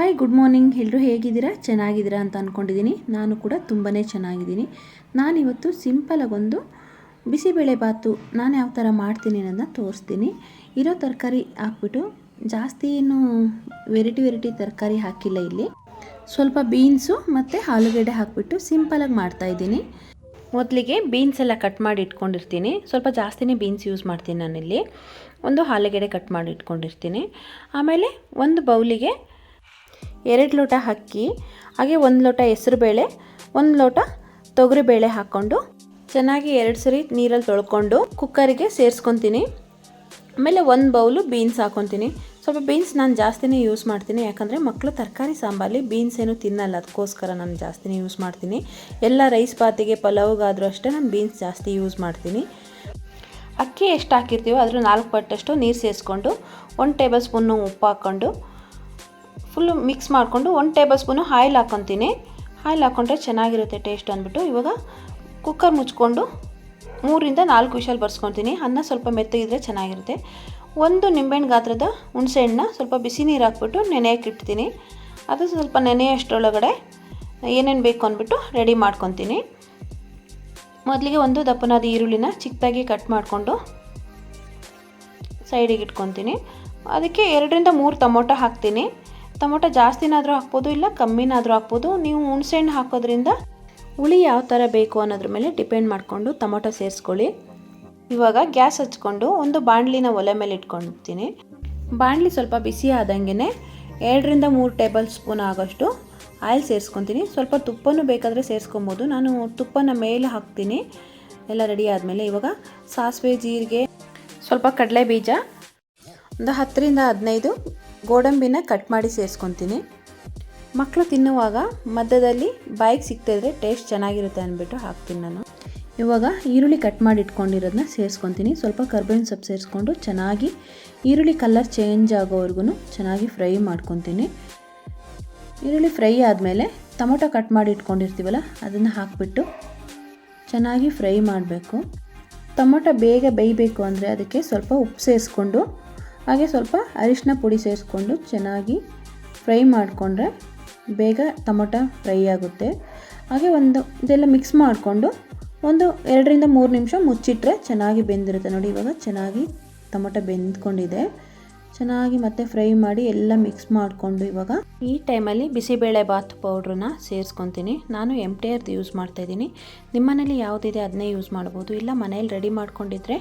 Hi good morning ಎಲ್ಲರೂ ಹೇಗಿದ್ದೀರಾ? ಚೆನ್ನಾಗಿದ್ದೀರಾ ಅಂತ ಅಂದ್ಕೊಂಡಿದ್ದೀನಿ ನಾನು ಕೂಡ ತುಂಬಾ ಚೆನ್ನಾಗಿದ್ದೀನಿ. ನಾನಿವತ್ತು ಸಿಂಪಲಾಗಿ ಒಂದು ಬಿಸಿಬೇಳೆ ಬಾತು ನಾನು ಯಾವ ಥರ ಮಾಡ್ತೀನಿ ಅನ್ನೋದನ್ನ ತೋರಿಸ್ತೀನಿ. ಇರೋ ತರಕಾರಿ ಹಾಕ್ಬಿಟ್ಟು ಜಾಸ್ತಿ ಏನು ವೆರೈಟಿ ವೆರೈಟಿ ತರಕಾರಿ ಹಾಕಿಲ್ಲ ಇಲ್ಲಿ. ಸ್ವಲ್ಪ ಬೀನ್ಸು ಮತ್ತು ಆಲೂಗಡ್ಡೆ ಹಾಕ್ಬಿಟ್ಟು ಸಿಂಪಲಾಗಿ ಮಾಡ್ತಾಯಿದ್ದೀನಿ ಮೊದಲಿಗೆ ಬೀನ್ಸ್ ಎಲ್ಲ ಕಟ್ ಮಾಡಿ ಇಟ್ಕೊಂಡಿರ್ತೀನಿ. ಸ್ವಲ್ಪ ಜಾಸ್ತಿನೇ ಬೀನ್ಸ್ ಯೂಸ್ ಮಾಡ್ತೀನಿ ನಾನಿಲ್ಲಿ. ಒಂದು ಆಲೂಗಡ್ಡೆ ಕಟ್ ಮಾಡಿ ಇಟ್ಕೊಂಡಿರ್ತೀನಿ. ಆಮೇಲೆ ಒಂದು ಬೌಲಿಗೆ ಎರಡು ಲೋಟ ಅಕ್ಕಿ, ಹಾಗೆ ಒಂದು ಲೋಟ ಹೆಸರುಬೇಳೆ ಒಂದು ಲೋಟ ತೊಗರಿಬೇಳೆ ಹಾಕ್ಕೊಂಡು ಚೆನ್ನಾಗಿ ಎರಡು ಸರಿ ನೀರಲ್ಲಿ ತೊಳ್ಕೊಂಡು ಕುಕ್ಕರಿಗೆ ಸೇರಿಸ್ಕೊತೀನಿ. ಆಮೇಲೆ ಒಂದು ಬೌಲು ಬೀನ್ಸ್ ಹಾಕ್ಕೊತೀನಿ. ಸ್ವಲ್ಪ ಬೀನ್ಸ್ ನಾನು ಜಾಸ್ತಿನೇ ಯೂಸ್ ಮಾಡ್ತೀನಿ, ಯಾಕಂದರೆ ಮಕ್ಕಳು ತರಕಾರಿ ಸಾಂಬಾರಲ್ಲಿ ಬೀನ್ಸ್ ಏನು ತಿನ್ನಲ್ಲ, ಅದಕ್ಕೋಸ್ಕರ ನಾನು ಜಾಸ್ತಿನೇ ಯೂಸ್ ಮಾಡ್ತೀನಿ. ಎಲ್ಲ ರೈಸ್ ಬಾತಿಗೆ, ಪಲಾವ್ಗಾದರೂ ಅಷ್ಟೇ ನಾನು ಬೀನ್ಸ್ ಜಾಸ್ತಿ ಯೂಸ್ ಮಾಡ್ತೀನಿ. ಅಕ್ಕಿ ಎಷ್ಟು ಹಾಕಿರ್ತೀವೋ ಅದ್ರ ನಾಲ್ಕು ಪಟ್ಟಷ್ಟು ನೀರು ಸೇರಿಸ್ಕೊಂಡು, ಒಂದು ಟೇಬಲ್ ಸ್ಪೂನು ಉಪ್ಪು ಹಾಕ್ಕೊಂಡು ಫುಲ್ಲು ಮಿಕ್ಸ್ ಮಾಡಿಕೊಂಡು ಒಂದು ಟೇಬಲ್ ಸ್ಪೂನು ಆಯಿಲ್ ಹಾಕ್ಕೊತೀನಿ ಆಯಿಲ್ ಹಾಕ್ಕೊಂಡ್ರೆ ಚೆನ್ನಾಗಿರುತ್ತೆ ಟೇಸ್ಟ್ ಅಂದ್ಬಿಟ್ಟು. ಇವಾಗ ಕುಕ್ಕರ್ ಮುಚ್ಕೊಂಡು ಮೂರಿಂದ ನಾಲ್ಕು ವಿಷಲ್ ಬರ್ಸ್ಕೊತೀನಿ. ಅನ್ನ ಸ್ವಲ್ಪ ಮೆತ್ತಗಿದ್ರೆ ಚೆನ್ನಾಗಿರುತ್ತೆ. ಒಂದು ನಿಂಬೆಹಣ್ಣು ಗಾತ್ರದ ಹುಣಸೆಹಣ್ಣನ್ನ ಸ್ವಲ್ಪ ಬಿಸಿ ನೀರು ಹಾಕ್ಬಿಟ್ಟು ನೆನೆಯಕ್ಕೆ ಇಡ್ತೀನಿ ಅದು ಸ್ವಲ್ಪ ನೆನೆಯಷ್ಟರೊಳಗಡೆ ಏನೇನು ಬೇಕು ಅಂದ್ಬಿಟ್ಟು ರೆಡಿ ಮಾಡ್ಕೊತೀನಿ. ಮೊದಲಿಗೆ ಒಂದು ದಪ್ಪನಾದ ಈರುಳ್ಳಿನ ಚಿಕ್ಕದಾಗಿ ಕಟ್ ಮಾಡಿಕೊಂಡು ಸೈಡಿಗೆ ಇಟ್ಕೊತೀನಿ. ಅದಕ್ಕೆ ಎರಡರಿಂದ ಮೂರು ಟೊಮೊಟೊ ಹಾಕ್ತೀನಿ. ಟೊಮೊಟೊ ಜಾಸ್ತಿನಾದರೂ ಹಾಕ್ಬೋದು ಇಲ್ಲ ಕಮ್ಮಿನಾದರೂ ಹಾಕ್ಬೋದು. ನೀವು ಹುಣಸೆಹಣ್ಣು ಹಾಕೋದ್ರಿಂದ ಹುಳಿ ಯಾವ ಥರ ಬೇಕು ಅನ್ನೋದ್ರ ಮೇಲೆ ಡಿಪೆಂಡ್ ಮಾಡಿಕೊಂಡು ಟೊಮೊಟೊ ಸೇರಿಸ್ಕೊಳ್ಳಿ. ಇವಾಗ ಗ್ಯಾಸ್ ಹಚ್ಕೊಂಡು ಒಂದು ಬಾಣಲಿನ ಒಲೆ ಮೇಲೆ ಇಟ್ಕೊಂಡಿರ್ತೀನಿ. ಬಾಣಲಿ ಸ್ವಲ್ಪ ಬಿಸಿ ಆದಂಗೆ ಎರಡರಿಂದ ಮೂರು ಟೇಬಲ್ ಸ್ಪೂನ್ ಆಗೋಷ್ಟು ಆಯಿಲ್ ಸೇರಿಸ್ಕೊತೀನಿ. ಸ್ವಲ್ಪ ತುಪ್ಪನೂ ಬೇಕಾದರೆ ಸೇರಿಸ್ಕೊಬೋದು. ನಾನು ತುಪ್ಪನ ಮೇಲೆ ಹಾಕ್ತೀನಿ. ಎಲ್ಲ ರೆಡಿ ಆದಮೇಲೆ ಇವಾಗ ಸಾಸಿವೆ, ಜೀರಿಗೆ, ಸ್ವಲ್ಪ ಕಡಲೆ ಬೀಜ ಒಂದು ಹತ್ತರಿಂದ ಹದಿನೈದು ಗೋಡಂಬಿನ ಕಟ್ ಮಾಡಿ ಸೇರಿಸ್ಕೊತೀನಿ. ಮಕ್ಕಳು ತಿನ್ನುವಾಗ ಮಧ್ಯದಲ್ಲಿ ಬಾಯಿಗೆ ಸಿಗ್ತಾಯಿದ್ರೆ ಟೇಸ್ಟ್ ಚೆನ್ನಾಗಿರುತ್ತೆ ಅಂದ್ಬಿಟ್ಟು ಹಾಕ್ತೀನಿ ನಾನು. ಇವಾಗ ಈರುಳ್ಳಿ ಕಟ್ ಮಾಡಿ ಇಟ್ಕೊಂಡಿರೋದನ್ನ ಸೇರಿಸ್ಕೊತೀನಿ. ಸ್ವಲ್ಪ ಕರ್ಬೇವಿನ ಸೊಪ್ಪು ಸೇರಿಸ್ಕೊಂಡು ಚೆನ್ನಾಗಿ ಈರುಳ್ಳಿ ಕಲರ್ ಚೇಂಜ್ ಆಗೋವರೆಗೂ ಚೆನ್ನಾಗಿ ಫ್ರೈ ಮಾಡ್ಕೊತೀನಿ. ಈರುಳ್ಳಿ ಫ್ರೈ ಆದಮೇಲೆ ಟೊಮೊಟೊ ಕಟ್ ಮಾಡಿ ಇಟ್ಕೊಂಡಿರ್ತೀವಲ್ಲ, ಅದನ್ನು ಹಾಕಿಬಿಟ್ಟು ಚೆನ್ನಾಗಿ ಫ್ರೈ ಮಾಡಬೇಕು. ಟೊಮೊಟೊ ಬೇಗ ಬೇಯಬೇಕು ಅಂದರೆ ಅದಕ್ಕೆ ಸ್ವಲ್ಪ ಉಪ್ಪು ಸೇರಿಸ್ಕೊಂಡು ಹಾಗೆ ಸ್ವಲ್ಪ ಅರಿಶಿನ ಪುಡಿ ಸೇರಿಸ್ಕೊಂಡು ಚೆನ್ನಾಗಿ ಫ್ರೈ ಮಾಡಿಕೊಂಡ್ರೆ ಬೇಗ ಟೊಮೊಟೊ ಫ್ರೈ ಆಗುತ್ತೆ. ಹಾಗೆ ಒಂದು ಇದೆಲ್ಲ ಮಿಕ್ಸ್ ಮಾಡಿಕೊಂಡು ಒಂದು ಎರಡರಿಂದ ಮೂರು ನಿಮಿಷ ಮುಚ್ಚಿಟ್ರೆ ಚೆನ್ನಾಗಿ ಬೆಂದಿರುತ್ತೆ. ನೋಡಿ, ಇವಾಗ ಚೆನ್ನಾಗಿ ಟೊಮೊಟೊ ಬೆಂದ್ಕೊಂಡಿದೆ. ಚೆನ್ನಾಗಿ ಮತ್ತೆ ಫ್ರೈ ಮಾಡಿ ಎಲ್ಲ ಮಿಕ್ಸ್ ಮಾಡಿಕೊಂಡು ಇವಾಗ ಈ ಟೈಮಲ್ಲಿ ಬಿಸಿಬೇಳೆ ಬಾತ್ ಪೌಡ್ರನ್ನ ಸೇರಿಸ್ಕೊತೀನಿ. ನಾನು ಎಂ ಟಿ ಆರ್ದು ಯೂಸ್ ಮಾಡ್ತಾಯಿದ್ದೀನಿ ನಿಮ್ಮ ಮನೇಲಿ ಯಾವುದಿದೆ ಅದನ್ನೇ ಯೂಸ್ ಮಾಡ್ಬೋದು. ಇಲ್ಲ, ಮನೇಲಿ ರೆಡಿ ಮಾಡ್ಕೊಂಡಿದ್ರೆ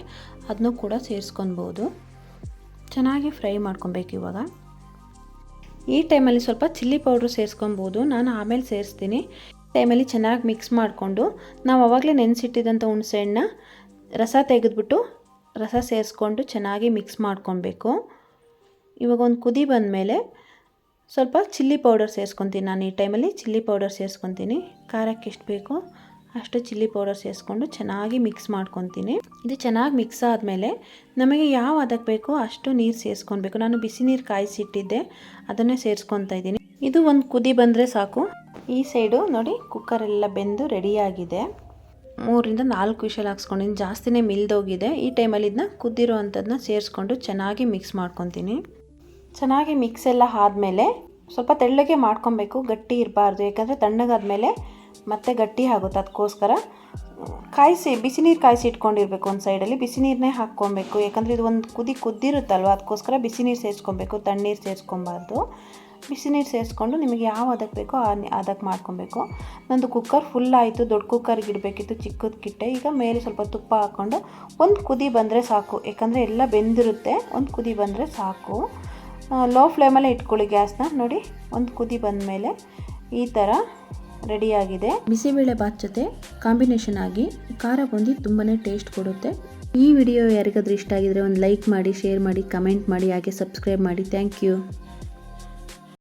ಅದನ್ನೂ ಕೂಡ ಸೇರಿಸ್ಕೊಬೋದು ಚೆನ್ನಾಗಿ ಫ್ರೈ ಮಾಡ್ಕೊಬೇಕು ಇವಾಗ. ಈ ಟೈಮಲ್ಲಿ ಸ್ವಲ್ಪ ಚಿಲ್ಲಿ ಪೌಡ್ರ್ ಸೇರಿಸ್ಕೊಬೋದು. ನಾನು ಆಮೇಲೆ ಸೇರಿಸ್ತೀನಿ. ಟೈಮಲ್ಲಿ ಚೆನ್ನಾಗಿ ಮಿಕ್ಸ್ ಮಾಡಿಕೊಂಡು ನಾವು ಆವಾಗಲೇ ನೆನೆಸಿಟ್ಟಿದ್ದಂಥ ಹುಣಸೆಹಣ್ಣ ರಸ ತೆಗೆದ್ಬಿಟ್ಟು ರಸ ಸೇರಿಸ್ಕೊಂಡು ಚೆನ್ನಾಗಿ ಮಿಕ್ಸ್ ಮಾಡ್ಕೊಬೇಕು. ಇವಾಗ ಒಂದು ಕುದಿ ಬಂದಮೇಲೆ ಸ್ವಲ್ಪ ಚಿಲ್ಲಿ ಪೌಡರ್ ಸೇರಿಸ್ಕೊತೀನಿ ನಾನು ಈ ಟೈಮಲ್ಲಿ ಚಿಲ್ಲಿ ಪೌಡರ್ ಸೇರಿಸ್ಕೊತೀನಿ. ಖಾರಕ್ಕೆ ಎಷ್ಟು ಬೇಕೋ? ಅಷ್ಟು ಚಿಲ್ಲಿ ಪೌಡರ್ ಸೇರಿಸ್ಕೊಂಡು ಚೆನ್ನಾಗಿ ಮಿಕ್ಸ್ ಮಾಡ್ಕೊತೀನಿ. ಇದು ಚೆನ್ನಾಗಿ ಮಿಕ್ಸ್ ಆದಮೇಲೆ ನಮಗೆ ಯಾವ ಅದಕ್ಕೆ ಬೇಕೋ ಅಷ್ಟು ನೀರು ಸೇರಿಸ್ಕೊಬೇಕು ನಾನು ಬಿಸಿ ನೀರು ಕಾಯಿಸಿಟ್ಟಿದ್ದೆ, ಅದನ್ನೇ ಸೇರಿಸ್ಕೊತಾ ಇದ್ದೀನಿ. ಇದು ಒಂದು ಕುದಿ ಬಂದರೆ ಸಾಕು. ಈ ಸೈಡು ನೋಡಿ ಕುಕ್ಕರೆಲ್ಲ ಬೆಂದು ರೆಡಿಯಾಗಿದೆ. ಮೂರಿಂದ ನಾಲ್ಕು ವಿಷಲ್ ಹಾಕ್ಸ್ಕೊಂಡಿನಿ ಜಾಸ್ತಿನೇ ಮಿಲ್ದೋಗಿದೆ. ಈ ಟೈಮಲ್ಲಿ ಇದನ್ನ ಕುದ್ದಿರೋ ಅಂಥದ್ದನ್ನ ಸೇರಿಸ್ಕೊಂಡು ಚೆನ್ನಾಗಿ ಮಿಕ್ಸ್ ಮಾಡ್ಕೊತೀನಿ. ಚೆನ್ನಾಗಿ ಮಿಕ್ಸ್ ಎಲ್ಲ ಆದಮೇಲೆ ಸ್ವಲ್ಪ ತೆಳ್ಳಗೆ ಮಾಡ್ಕೊಬೇಕು, ಗಟ್ಟಿ ಇರಬಾರ್ದು. ಯಾಕಂದರೆ ತಣ್ಣಗಾದ್ಮೇಲೆ ಮತ್ತೆ ಗಟ್ಟಿ ಆಗುತ್ತೆ ಅದಕ್ಕೋಸ್ಕರ. ಕಾಯಿಸಿ ಬಿಸಿ ನೀರು ಕಾಯಿಸಿ ಇಟ್ಕೊಂಡಿರ್ಬೇಕು ಒಂದು ಸೈಡಲ್ಲಿ ಬಿಸಿ ನೀರನ್ನೇ ಹಾಕ್ಕೊಬೇಕು. ಯಾಕಂದರೆ ಇದು ಒಂದು ಕುದಿ ಕುದ್ದಿರುತ್ತಲ್ವ, ಅದಕ್ಕೋಸ್ಕರ ಬಿಸಿ ನೀರು ಸೇರಿಸ್ಕೊಬೇಕು, ತಣ್ಣೀರು ಸೇರಿಸ್ಕೊಬಾರ್ದು. ಬಿಸಿ ನೀರು ಸೇರಿಸ್ಕೊಂಡು ನಿಮಗೆ ಯಾವ ಅದಕ್ಕೆ ಬೇಕೋ ಆ ಅದಕ್ಕೆ ಮಾಡ್ಕೊಬೇಕು. ನಂದು ಕುಕ್ಕರ್ ಫುಲ್ ಆಯಿತು, ದೊಡ್ಡ ಕುಕ್ಕರ್ಗೆ ಇಡಬೇಕಿತ್ತು ಚಿಕ್ಕದಕ್ಕಿಟ್ಟೆ ಈಗ ಮೇಲೆ ಸ್ವಲ್ಪ ತುಪ್ಪ ಹಾಕ್ಕೊಂಡು ಒಂದು ಕುದಿ ಬಂದರೆ ಸಾಕು. ಯಾಕಂದರೆ ಎಲ್ಲ ಬೆಂದಿರುತ್ತೆ, ಒಂದು ಕುದಿ ಬಂದರೆ ಸಾಕು. ಲೋ ಫ್ಲೇಮಲ್ಲೇ ಇಟ್ಕೊಳ್ಳಿ ಗ್ಯಾಸ್ನ ನೋಡಿ, ಒಂದು ಕುದಿ ಬಂದ ಮೇಲೆ ಈ ಥರ ರೆಡಿಯಾಗಿದೆ. ಬಿಸಿಬೇಳೆ ಬಾತ್ ಜೊತೆ ಕಾಂಬಿನೇಷನ್ ಆಗಿ ಖಾರ ಬಂದು ತುಂಬಾ ಟೇಸ್ಟ್ ಕೊಡುತ್ತೆ. ಈ ವಿಡಿಯೋ ಯಾರಿಗಾದ್ರೂ ಇಷ್ಟ ಆಗಿದ್ರೆ ಒಂದು ಲೈಕ್ ಮಾಡಿ ಶೇರ್ ಮಾಡಿ ಕಮೆಂಟ್ ಮಾಡಿ, ಹಾಗೆ ಸಬ್ಸ್ಕ್ರೈಬ್ ಮಾಡಿ. Thank you